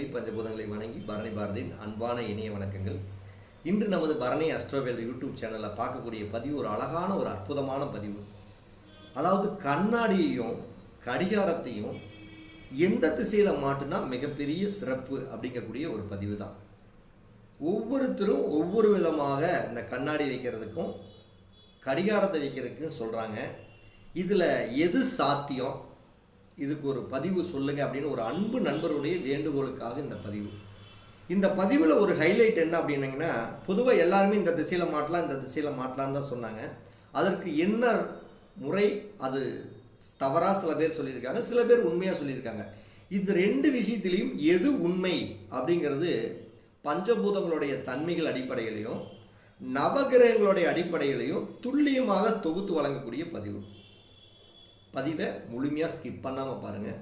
பஞ்சபூதங்களை பஞ்சபூதங்களை வணங்கி பரணி பாரதியின் அன்பான இணைய வணக்கங்கள். இன்று நமது பரணி அஸ்ட்ரோவேல் யூடியூப் சேனலில் பார்க்கக்கூடிய பதிவு ஒரு அழகான ஒரு அற்புதமான பதிவு. அதாவது கண்ணாடியையும் கடிகாரத்தையும் எந்த திசையில் மாட்டுனா மிகப்பெரிய சிறப்பு அப்படிங்கக்கூடிய ஒரு பதிவு தான். ஒவ்வொருத்தரும் ஒவ்வொரு விதமாக இந்த கண்ணாடி வைக்கிறதுக்கும் கடிகாரத்தை வைக்கிறதுக்கும் சொல்கிறாங்க இதில் எது சாத்தியம்? இதுக்கு ஒரு பதிவு சொல்லுங்கள் அப்படின்னு ஒரு அன்பு நண்பருடைய வேண்டுகோளுக்காக இந்த பதிவு. இந்த பதிவில் ஒரு ஹைலைட் என்ன அப்படின்னிங்கன்னா பொதுவாக எல்லாருமே இந்த திசையில் மாட்டலாம் இந்த திசையில் மாட்டலான்னு தான் சொன்னாங்க. அதற்கு என்ன முறை அது தவறாக சில பேர் சொல்லியிருக்காங்க சில பேர் உண்மையாக சொல்லியிருக்காங்க. இந்த ரெண்டு விஷயத்திலையும் எது உண்மை அப்படிங்கிறது பஞ்சபூதங்களுடைய தன்மைகள் அடிப்படையிலையும் நவகிரகங்களுடைய அடிப்படையிலையும் துல்லியமாக தொகுத்து வழங்கக்கூடிய பதிவு. பதிவை முழுமையாக ஸ்கிப் பண்ணாமல் பாருங்கள்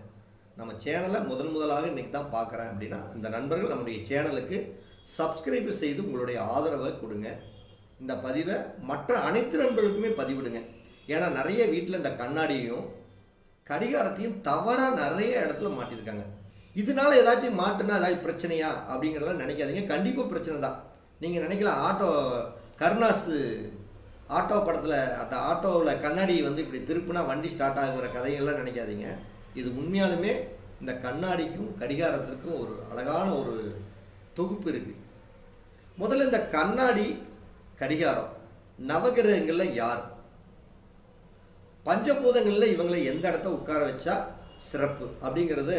நம்ம சேனலை முதன் முதலாக இன்றைக்கி தான் பார்க்குறேன் அப்படின்னா இந்த நண்பர்கள் நம்முடைய சேனலுக்கு சப்ஸ்கிரைப் செய்து உங்களுடைய ஆதரவை கொடுங்க. இந்த பதிவை மற்ற அனைத்து நண்பர்களுக்குமே பதிவிடுங்க. ஏன்னா நிறைய வீட்டில் இந்த கண்ணாடியையும் கடிகாரத்தையும் தவறாக நிறைய இடத்துல மாட்டியிருக்காங்க இதனால ஏதாச்சும் மாட்டுனா ஏதாச்சும் பிரச்சனையா அப்படிங்கிறதெல்லாம் நினைக்காதீங்க. கண்டிப்பாக பிரச்சனை தான். நீங்கள் நினைக்கலாம் ஆட்டோ கருணாஸு ஆட்டோ படத்தில் அந்த ஆட்டோவில் கண்ணாடி வந்து இப்படி திருப்புனா வண்டி ஸ்டார்ட் ஆகுங்கிற கதைகள்லாம் நினைக்காதீங்க. இது உண்மையாலுமே இந்த கண்ணாடிக்கும் கடிகாரத்திற்கும் ஒரு அழகான ஒரு தொகுப்பு இருக்குது முதல்ல இந்த கண்ணாடி கடிகாரம். நவகிரகங்களில் யார்? பஞ்சபூதங்களில் இவங்களை எந்த இடத்த உட்கார வச்சா சிறப்பு? அப்படிங்கிறத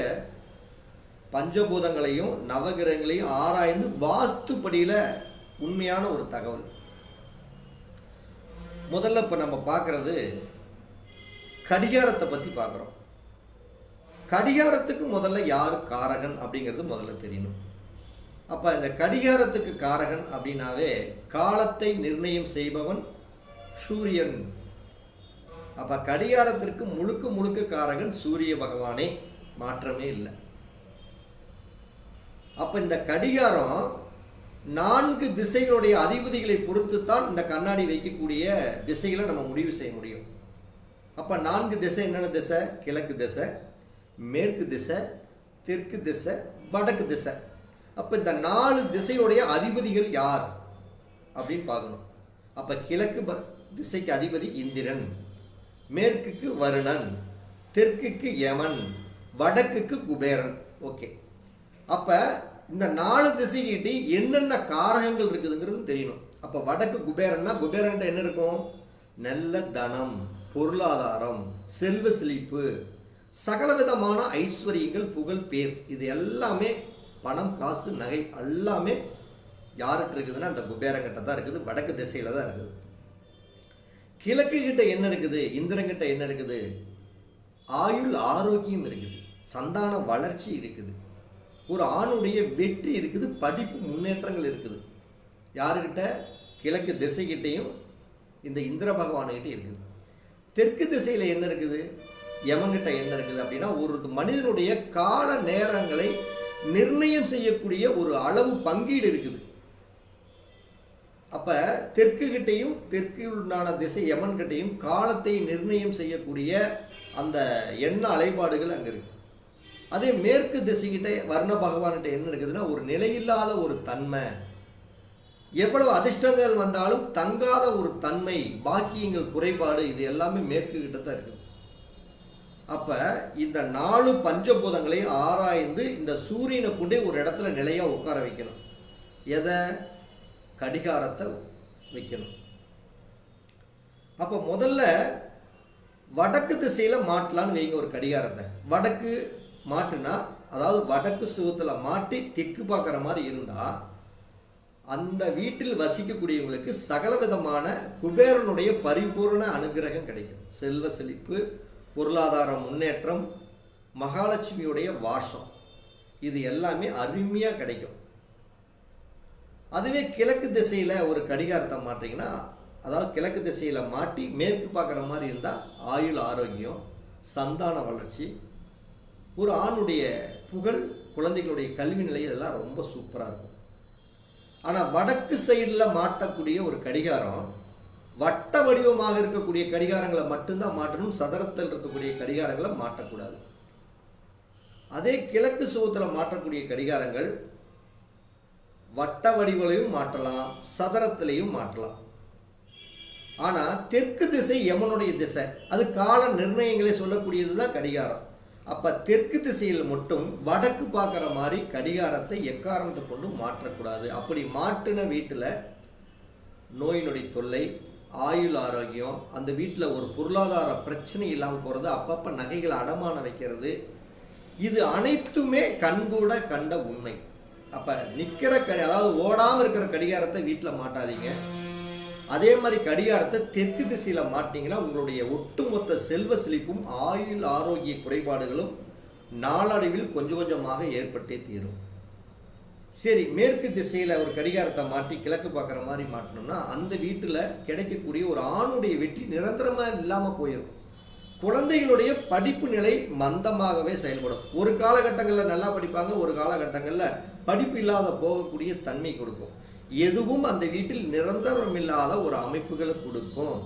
பஞ்சபூதங்களையும் நவகிரகங்களையும் ஆராய்ந்து வாஸ்துப்படியில் உண்மையான ஒரு தகவல். முதல்ல இப்போ நம்ம பார்க்குறது கடிகாரத்தை பற்றி பார்க்குறோம். கடிகாரத்துக்கு முதல்ல யார் காரகன் அப்படிங்கிறது முதல்ல தெரியணும். அப்போ இந்த கடிகாரத்துக்கு காரகன் அப்படின்னாவே காலத்தை நிர்ணயம் செய்பவன் சூரியன். அப்போ கடிகாரத்திற்கு முழுக்க முழுக்க காரகன் சூரிய பகவானே மாற்றமே இல்லை. அப்போ இந்த கடிகாரம் நான்கு திசைகளுடைய அதிபதிகளை பொறுத்து தான் இந்த கண்ணாடி வைக்கக்கூடிய திசைகளை நம்ம முடிவு செய்ய முடியும். அப்போ நான்கு திசை என்னென்ன திசை? கிழக்கு திசை மேற்கு திசை தெற்கு திசை வடக்கு திசை. அப்போ இந்த நாலு திசையுடைய அதிபதிகள் யார் அப்படின்னு பார்க்கணும். அப்போ கிழக்கு ப திசைக்கு அதிபதி இந்திரன் மேற்குக்கு வருணன் தெற்குக்கு யமன் வடக்குக்கு குபேரன். ஓகே. அப்போ இந்த நாலு திசைகிட்டி என்னென்ன காரகங்கள் இருக்குதுங்கிறது தெரியணும். அப்போ வடக்கு குபேரன்னா குபேரன்ட்ட என்ன இருக்கும்? நல்ல தனம் பொருளாதாரம் செல்வ செழிப்பு சகலவிதமான ஐஸ்வர்யங்கள் புகழ் பேர். இது எல்லாமே பணம் காசு நகை எல்லாமே யார்கிட்ட இருக்குதுன்னா அந்த குபேரங்கிட்ட தான் இருக்குது வடக்கு திசையில் தான் இருக்குது. கிழக்கு கிட்ட என்ன இருக்குது? இந்திரங்கிட்ட என்ன இருக்குது? ஆயுள் ஆரோக்கியம் இருக்குது. சந்தான வளர்ச்சி இருக்குது. ஒரு ஆணுடைய வெற்றி இருக்குது படிப்பு முன்னேற்றங்கள் இருக்குது. யாருக்கிட்ட கிழக்கு திசைகிட்டையும் இந்த இந்திர பகவானுக்கிட்ட இருக்குது. தெற்கு திசையில் என்ன இருக்குது? எவங்கிட்ட என்ன இருக்குது அப்படின்னா ஒரு மனிதனுடைய கால நேரங்களை நிர்ணயம் செய்யக்கூடிய ஒரு அளவு பங்கீடு இருக்குது. அப்போ தெற்கு கிட்டையும் திசை யமன்கிட்டையும் காலத்தை நிர்ணயம் செய்யக்கூடிய அந்த எண்ண அலைப்பாடுகள் அங்கே இருக்கு. அதே மேற்கு திசைகிட்ட வர்ண பகவான்கிட்ட என்ன இருக்குதுன்னா ஒரு நிலையில்லாத ஒரு தன்மை. எவ்வளவு அதிர்ஷ்டங்கள் வந்தாலும் தங்காத ஒரு தன்மை பாக்கியங்கள் குறைபாடு இது எல்லாமே மேற்கு கிட்ட தான் இருக்குது. அப்போ இந்த நாலு பஞ்சபூதங்களையும் ஆராய்ந்து இந்த சூரியனை கொண்டே ஒரு இடத்துல நிலையாக உட்கார வைக்கணும். எதை? கடிகாரத்தை வைக்கணும். அப்போ முதல்ல வடக்கு திசையில் மாட்டலான்னு வைங்க ஒரு கடிகாரத்தை. வடக்கு மாட்டுனா அதாவது வடக்கு சுகத்தில் மாட்டி தெற்கு பார்க்குற மாதிரி இருந்தால் அந்த வீட்டில் வசிக்கக்கூடியவங்களுக்கு சகல விதமான குபேரனுடைய பரிபூர்ண அனுகிரகம் கிடைக்கும். செல்வ செழிப்பு பொருளாதார முன்னேற்றம் மகாலட்சுமியுடைய வாசம். இது எல்லாமே அருமையாக கிடைக்கும். அதுவே கிழக்கு திசையில் ஒரு கடிகாரத்தை மாட்டிங்கன்னா அதாவது கிழக்கு திசையில் மாட்டி மேற்கு பார்க்குற மாதிரி இருந்தால் ஆயுள் ஆரோக்கியம் சந்தான வளர்ச்சி ஒரு ஆணுடைய புகழ் குழந்தைகளுடைய கல்வி நிலை இதெல்லாம் ரொம்ப சூப்பராக இருக்கும். ஆனால் வடக்கு சைடில் மாட்டக்கூடிய ஒரு கடிகாரம் வட்ட வடிவமாக இருக்கக்கூடிய கடிகாரங்களை மட்டும்தான் மாட்டணும் சதுரத்தில் இருக்கக்கூடிய கடிகாரங்களை மாட்டக்கூடாது. அதே கிழக்கு சுகத்தில் மாற்றக்கூடிய கடிகாரங்கள் வட்ட வடிவலையும் மாற்றலாம் சதுரத்திலையும் மாற்றலாம். ஆனால் தெற்கு திசை யமனுடைய திசை அது கால நிர்ணயங்களை சொல்லக்கூடியது தான் கடிகாரம். அப்போ தெற்கு திசையில் மட்டும் வடக்கு பார்க்குற மாதிரி கடிகாரத்தை எக்காரணத்தை கொண்டு மாற்றக்கூடாது. அப்படி மாற்றின வீட்டில் நோய் நொடி தொல்லை ஆயுள் ஆரோக்கியம் அந்த வீட்டில் ஒரு பொருளாதார பிரச்சனை இல்லாமல் போகிறது அப்பப்போ நகைகளை அடமானம் வைக்கிறது இது அனைத்துமே கண்கூட கண்ட உண்மை. அப்போ நிற்கிற கடி அதாவது ஓடாமல் இருக்கிற கடிகாரத்தை வீட்டில் மாட்டாதீங்க. அதே மாதிரி கடிகாரத்தை தெற்கு திசையில் மாட்டிங்கன்னா உங்களுடைய ஒட்டுமொத்த செல்வ செழிப்பும் ஆயுள் ஆரோக்கிய குறைபாடுகளும் நாளடைவில் கொஞ்சம் கொஞ்சமாக ஏற்பட்டே தீரும். சரி மேற்கு திசையில் ஒரு கடிகாரத்தை மாட்டி கிழக்கு பார்க்குற மாதிரி மாட்டினோம்னா அந்த வீட்டில் கிடைக்கக்கூடிய ஒரு ஆணுடைய வெற்றி நிரந்தரமாக இல்லாமல் போயிடும். குழந்தைகளுடைய படிப்பு நிலை மந்தமாகவே செயல்படும். ஒரு காலகட்டங்களில் நல்லா படிப்பாங்க ஒரு காலகட்டங்களில் படிப்பு இல்லாத போகக்கூடிய தன்மை கொடுக்கும். எதுவும் அந்த வீட்டில் நிரந்தரம் இல்லாத ஒரு அமைப்புகளை கொடுக்கும்.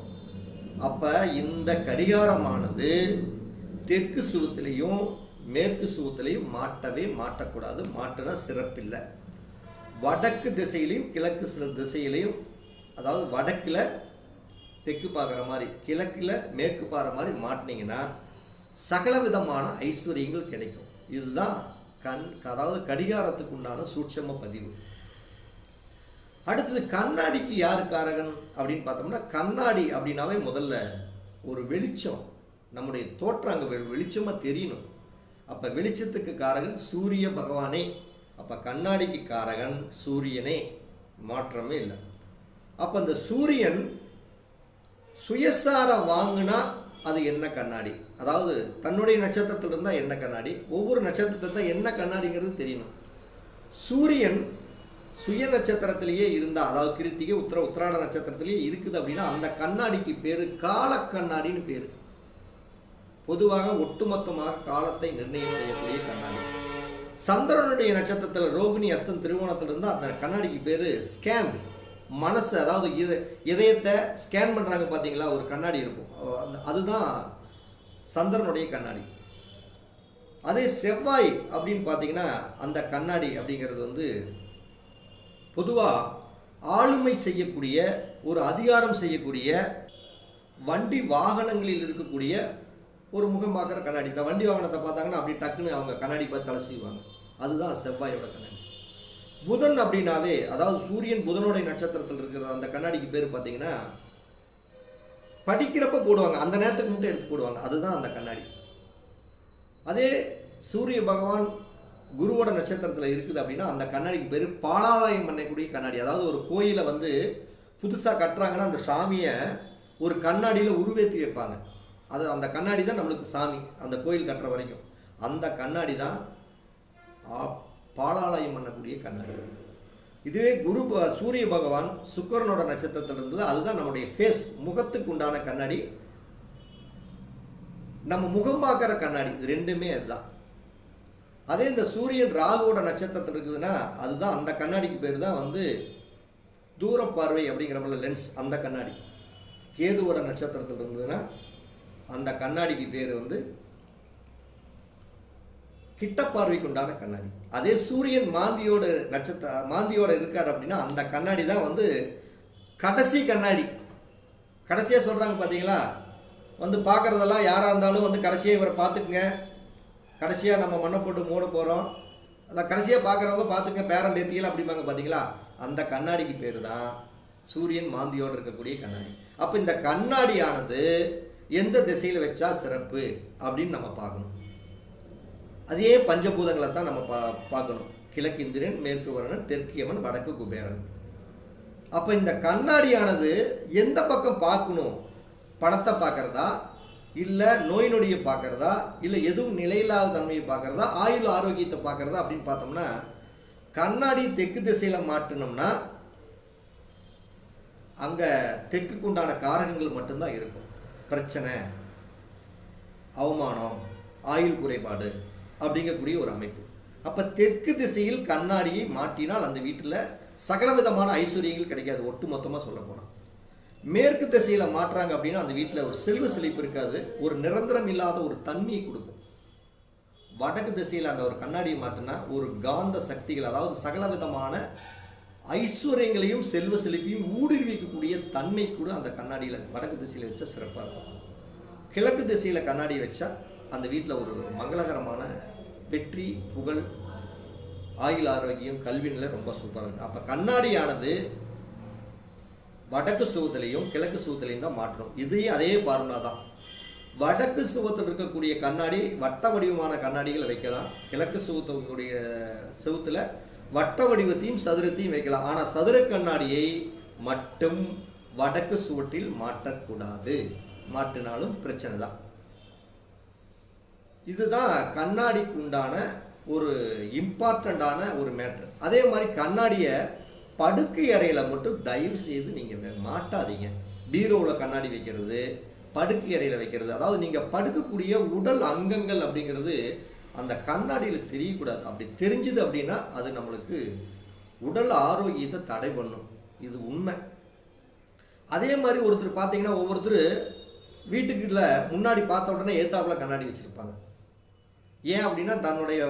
அப்போ இந்த கடிகாரமானது தெற்கு சுவத்திலையும் மேற்கு சுவத்திலையும் மாட்டவே மாட்டக்கூடாது. மாட்டினா சிறப்பில்லை. வடக்கு திசையிலையும் கிழக்கு சில திசையிலையும் அதாவது வடக்கில் தெற்கு பார்க்குற மாதிரி கிழக்கில் மேற்கு பார்க்குற மாதிரி மாட்டினீங்கன்னா சகல விதமான ஐஸ்வர்யங்கள் கிடைக்கும். இதுதான் கண் அதாவது கடிகாரத்துக்கு உண்டான சூட்சம பதிவு. அடுத்தது கண்ணாடிக்கு யார் காரகன் அப்படின்னு பார்த்தோம்னா கண்ணாடி அப்படின்னாவே முதல்ல ஒரு வெளிச்சம். நம்முடைய தோற்றம் அங்கே வெளிச்சமாக தெரியணும். அப்போ வெளிச்சத்துக்கு காரகன் சூரிய பகவானே. அப்போ கண்ணாடிக்கு காரகன் சூரியனே. மாற்றமே இல்லை. அப்போ அந்த சூரியன் சுயசாரம் வாங்கினா அது என்ன கண்ணாடி? அதாவது தன்னுடைய நட்சத்திரத்தில் இருந்தால் என்ன கண்ணாடி? ஒவ்வொரு நட்சத்திரத்தில் தான் என்ன கண்ணாடிங்கிறது தெரியணும். சூரியன் சுய நட்சத்திரத்திலேயே இருந்தால் அதாவது கிருத்திகை உத்தர உத்திராட நட்சத்திரத்திலேயே இருக்குது அப்படின்னா அந்த கண்ணாடிக்கு பேர் கால கண்ணாடின்னு பேர். பொதுவாக ஒட்டுமொத்தமாக காலத்தை நிர்ணயம் செய்யக்கூடிய கண்ணாடி. சந்திரனுடைய நட்சத்திரத்தில் ரோகிணி அஸ்தன் திருவோணத்தில் இருந்தால் அந்த கண்ணாடிக்கு பேர் ஸ்கேன் மனசு அதாவது இதை இதயத்தை ஸ்கேன் பண்ணுறாங்க பார்த்தீங்களா ஒரு கண்ணாடி இருக்கும். அந்த- அதுதான் சந்திரனுடைய கண்ணாடி. அதே செவ்வாய் அப்படின்னு பார்த்தீங்கன்னா அந்த கண்ணாடி அப்படிங்கிறது வந்து பொதுவாக ஆளுமை செய்யக்கூடிய ஒரு அதிகாரம் செய்யக்கூடிய வண்டி வாகனங்களில் இருக்கக்கூடிய ஒரு முகம் பார்க்குற கண்ணாடி. இந்த வண்டி வாகனத்தை பார்த்தாங்கன்னா அப்படி டக்குன்னு அவங்க கண்ணாடி பார்த்து தலை செய்வாங்க அதுதான் செவ்வாயோட கண்ணாடி. புதன் அப்படின்னாவே அதாவது சூரியன் புதனுடைய நட்சத்திரத்தில் இருக்கிற அந்த கண்ணாடிக்கு பேர் பார்த்தீங்கன்னா படிக்கிறப்ப போடுவாங்க. அந்த நேரத்துக்கு மட்டும் எடுத்து போடுவாங்க. அதுதான் அந்த கண்ணாடி. அதே சூரிய பகவான் குருவோட நட்சத்திரத்தில் இருக்குது அப்படின்னா அந்த கண்ணாடிக்கு பேர் பாலாலயம் பண்ணக்கூடிய கண்ணாடி. அதாவது ஒரு கோயிலை வந்து புதுசாக கட்டுறாங்கன்னா அந்த சாமியை ஒரு கண்ணாடியில் உருவேற்றி வைப்பாங்க. அது அந்த கண்ணாடி தான் நம்மளுக்கு சாமி அந்த கோயில் கட்டுற வரைக்கும். அந்த கண்ணாடி தான் பாலாலயம் பண்ணக்கூடிய கண்ணாடி. இதுவே குரு ப- சூரிய பகவான் சுக்கரனோட நட்சத்திரத்தில் இருந்தது. அதுதான் நம்முடைய ஃபேஸ் முகத்துக்கு உண்டான கண்ணாடி. நம்ம முகம் பார்க்குற கண்ணாடி. இது ரெண்டுமே அதுதான். அதே இந்த சூரியன் ராகுவோட நட்சத்திரத்தில் இருக்குதுன்னா அதுதான் அந்த கண்ணாடிக்கு பேர் தான் வந்து தூர பார்வை அப்படிங்கிற மாதிரி லென்ஸ் அந்த கண்ணாடி. கேதுவோட நட்சத்திரத்தில் இருந்ததுன்னா அந்த கண்ணாடிக்கு பேர் வந்து கிட்ட பார்வைக்கு உண்டான கண்ணாடி. அதே சூரியன் மாந்தியோட நட்சத்திர மாந்தியோட இருக்கார் அப்படின்னா அந்த கண்ணாடி தான் வந்து கடைசி கண்ணாடி. கடைசியாக சொல்கிறாங்க பார்த்தீங்களா வந்து பார்க்குறதெல்லாம் யாராக இருந்தாலும் வந்து கடைசியாக இவரை பார்த்துக்குங்க. கடைசியாக நம்ம மண்ணை போட்டு மூட போகிறோம் அந்த கடைசியாக பார்க்குறவங்க பார்த்துங்க பேரம் பேத்தியில் அப்படிம்பாங்க பார்த்தீங்களா அந்த கண்ணாடிக்கு பேர் தான் சூரியன் மாந்தியோடு இருக்கக்கூடிய கண்ணாடி. அப்போ இந்த கண்ணாடியானது எந்த திசையில் வச்சா சிறப்பு அப்படின்னு நம்ம பார்க்கணும். அதே பஞ்சபூதங்களை தான் நம்ம பா பார்க்கணும். கிழக்கு இந்திரன் மேற்கு வரணன் தெற்கியமன் வடக்கு குபேரன். அப்போ இந்த கண்ணாடியானது எந்த பக்கம் பார்க்கணும்? பணத்தை பார்க்குறதா? இல்லை நோய் நொடியை பார்க்குறதா? இல்லை எதுவும் நிலையில்லாத தன்மையை பார்க்குறதா? ஆயுள் ஆரோக்கியத்தை பார்க்குறதா அப்படின்னு பார்த்தோம்னா கண்ணாடி தெற்கு திசையில் மாட்டினோம்னா அங்கே தெற்குக்கு உண்டான காரகங்கள் மட்டும்தான் இருக்கும். பிரச்சனை அவமானம் ஆயுள் குறைபாடு அப்படிங்கக்கூடிய ஒரு அமைப்பு. அப்போ தெற்கு திசையில் கண்ணாடியை மாட்டினால் அந்த வீட்டில் சகல விதமான ஐஸ்வர்யங்கள் கிடைக்காது ஒட்டு மொத்தமாக சொல்ல போனால் மேற்கு திசையில் மாட்டுறாங்க அப்படின்னா அந்த வீட்டில் ஒரு செல்வ செழிப்பு இருக்காது. ஒரு நிரந்தரம் இல்லாத ஒரு தன்மையை கொடுக்கும். வடக்கு திசையில் அந்த ஒரு கண்ணாடியை மாட்டினா ஒரு காந்த சக்திகள் அதாவது சகல விதமான ஐஸ்வர்யங்களையும் செல்வ செழிப்பையும் ஊடுருவிக்கக்கூடிய தன்மை கூட அந்த கண்ணாடியில் வடக்கு திசையில் வச்சா சிறப்பாக இருக்கும். கிழக்கு திசையில் கண்ணாடி வச்சா அந்த வீட்டில் ஒரு மங்களகரமான வெற்றி புகழ் ஆயுள் ஆரோக்கியம் கல்வி நிலை ரொம்ப சூப்பராக இருக்கும். அப்போ கண்ணாடியானது வடக்கு சுவத்திலையும் கிழக்கு சுவத்திலையும் தான் மாற்றணும். இதையும் அதே ஃபார்முலா தான். வடக்கு சுவத்தில் இருக்கக்கூடிய கண்ணாடி வட்ட வடிவமான கண்ணாடிகளை வைக்கலாம். கிழக்கு சுவத்தக்கூடிய சுவத்தில் வட்ட வடிவத்தையும் சதுரத்தையும் வைக்கலாம். ஆனால் சதுர கண்ணாடியை மட்டும் வடக்கு சுவற்றில் மாற்றக்கூடாது. மாட்டினாலும் பிரச்சனை தான். இதுதான் கண்ணாடிக்கு உண்டான ஒரு இம்பார்ட்டண்ட்டான ஒரு மேட்ரு அதே மாதிரி கண்ணாடியை படுக்கை அறையில் மட்டும் தயவு செய்து நீங்கள் மாட்டாதீங்க. பீரோவில் கண்ணாடி வைக்கிறது படுக்கை அறையில் வைக்கிறது. அதாவது நீங்கள் படுக்கக்கூடிய உடல் அங்கங்கள் அப்படிங்கிறது அந்த கண்ணாடியில் தெரியக்கூடாது. அப்படி தெரிஞ்சுது அப்படின்னா அது நம்மளுக்கு உடல் ஆரோக்கியத்தை தடை பண்ணும். இது உண்மை. அதே மாதிரி ஒருத்தர் பார்த்தீங்கன்னா ஒவ்வொருத்தர் வீட்டுக்குள்ள முன்னாடி பார்த்த உடனே ஏத்தாப்புல கண்ணாடி வச்சுருப்பாங்க. ஏன் அப்படின்னா தன்னுடைய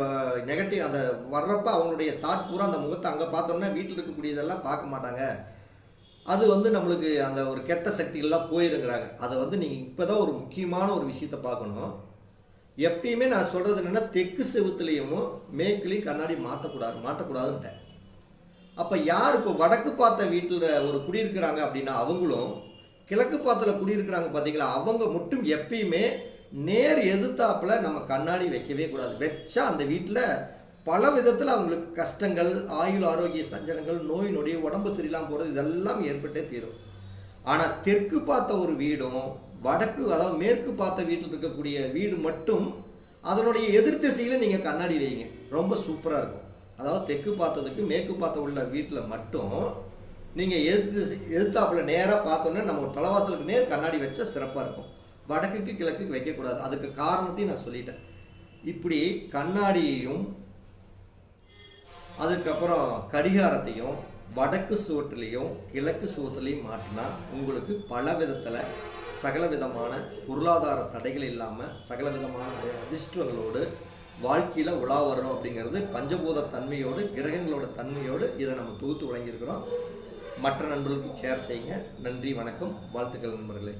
நெகட்டிவ் அந்த வர்றப்ப அவங்களுடைய தாட் பூரா அந்த முகத்தை அங்கே பார்த்தோம்னா வீட்டில் இருக்கக்கூடியதெல்லாம் பார்க்க மாட்டாங்க. அது வந்து நம்மளுக்கு அந்த ஒரு கெட்ட சக்திகள்லாம் போயிருங்கிறாங்க. அதை வந்து நீங்கள் இப்போ தான் ஒரு முக்கியமான ஒரு விஷயத்தை பார்க்கணும். எப்பயுமே நான் சொல்கிறது என்னென்னா தெற்கு செவுத்துலேயும் மேற்குலேயும் கண்ணாடி மாற்றக்கூடாது மாற்றக்கூடாதுன்ட்டேன் அப்போ யார் இப்போ வடக்கு பார்த்த வீட்டில் ஒரு குடியிருக்கிறாங்க அப்படின்னா அவங்களும் கிழக்கு பாத்தில் குடியிருக்கிறாங்க பார்த்தீங்களா அவங்க மட்டும் எப்பயுமே நேர் எதிர்த்தாப்பில் நம்ம கண்ணாடி வைக்கவே கூடாது. வச்சா அந்த வீட்டில் பல விதத்தில் அவங்களுக்கு கஷ்டங்கள் ஆயுள் ஆரோக்கிய சஞ்சலங்கள் நோய் நொடி உடம்பு சரியில்லாமல் போகிறது இதெல்லாம் ஏற்பட்டே தீரும். ஆனால் தெற்கு பார்த்த ஒரு வீடும் வடக்கு அதாவது மேற்கு பார்த்த வீட்டில் இருக்கக்கூடிய வீடு மட்டும் அதனுடைய எதிர் திசையில் நீங்கள் கண்ணாடி வைங்க. ரொம்ப சூப்பராக இருக்கும். அதாவது தெற்கு பார்த்ததுக்கு மேற்கு பார்த்த உள்ள வீட்டில் மட்டும் நீங்கள் எதிர்த்து எதிர்த்தாப்பில் நேராக பார்த்தோன்னே நம்ம ஒரு தலைவாசலுக்கு நேர் கண்ணாடி வச்சா சிறப்பாக இருக்கும். வடக்குக்கு கிழக்கு வைக்கக்கூடாது. அதுக்கு காரணத்தையும் நான் சொல்லிட்டேன். இப்படி கண்ணாடியையும் அதுக்கப்புறம் கடிகாரத்தையும் வடக்கு சுவற்றிலையும் கிழக்கு சுவற்றிலையும் மாற்றினா உங்களுக்கு பல விதத்தில் சகல விதமான பொருளாதார தடைகள் இல்லாமல் சகல விதமான அதிர்ஷ்டங்களோடு வாழ்க்கையில் உலா வரணும் அப்படிங்கிறது பஞ்சபூத தன்மையோடு கிரகங்களோட தன்மையோடு இதை நம்ம தொகுத்து வழங்கியிருக்கிறோம். மற்ற நண்பர்களுக்கு ஷேர் செய்யுங்க. நன்றி வணக்கம். வாழ்த்துக்கள் நண்பர்களே.